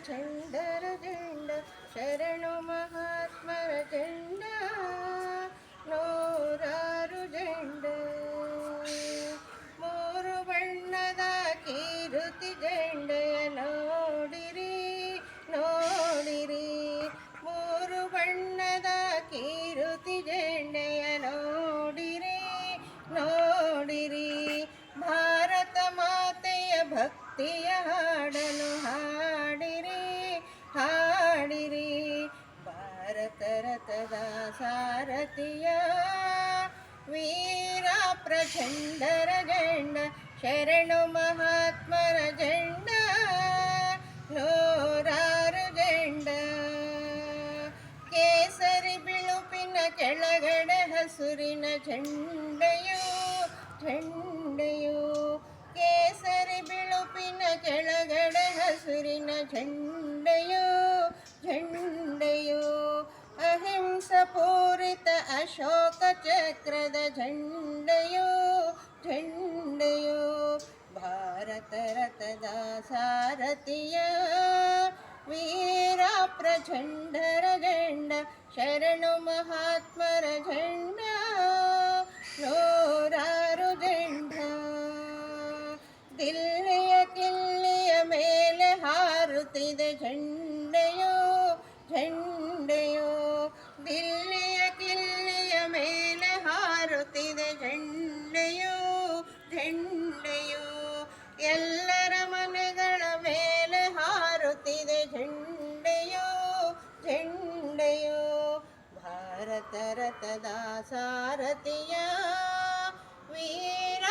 ಪ್ರಚಂಡರ ಜಂಡ ಶರಣು ಮಹಾತ್ಮರ ಜಂಡ ನೂರಾರು ಜಂಡ ಮೂರು ಬಣ್ಣದ ಕೀರುತಿ ಜಂಡೆಯ ನೋಡಿರಿ ನೋಡಿರಿ. ಮೂರು ಬಣ್ಣದ ಕೀರುತಿ ಜಂಡೆಯ ನೋಡಿರಿ ನೋಡಿರಿ. ಭಾರತ ಮಾತೆಯ ಭಕ್ತಿಯ ಹಾಡಲು ಹಾಡಿರಿ ಮಾಡಿರಿ. ಭಾರತ ರಥದ ಸಾರಥಿಯ ವೀರ ಪ್ರಚಂಡರ ಜಂಡ ಶರಣು ಮಹಾತ್ಮರ ಜಂಡ ನೂರಾರು ಜಂಡ ಕೇಸರಿ ಬಿಳುಪಿನ ಕೆಳಗಡೆ ಹಸುರಿನ ಜಂಡೆಯು ಜಂಡೆಯು ಕೇಸರಿ ಬಿಳುಪಿನ ಕೆಳಗಡೆ ಹಸುರಿನ ಜಂಡ ಅಶೋಕ ಚಕ್ರದ ಝಂಡೆಯೋ ಝಂಡೆಯೋ, ಭಾರತ ರಥದ ಸಾರಥಿಯ ವೀರ ಪ್ರಚಂಡರ ಝಂಡ ಶರಣು ಮಹಾತ್ಮರ ಝಂಡ ನೂರಾರು ಝಂಡ ದಿಲ್ಲಿಯ ಕಿಲ್ಲಿಯ ಮೇಲೆ ಹಾರುತ್ತಿದೆ ಝಂಡೆಯೋ, ಝಂಡ ಭಾರತ ರಥದ ಸಾರಥಿಯ ವೀರ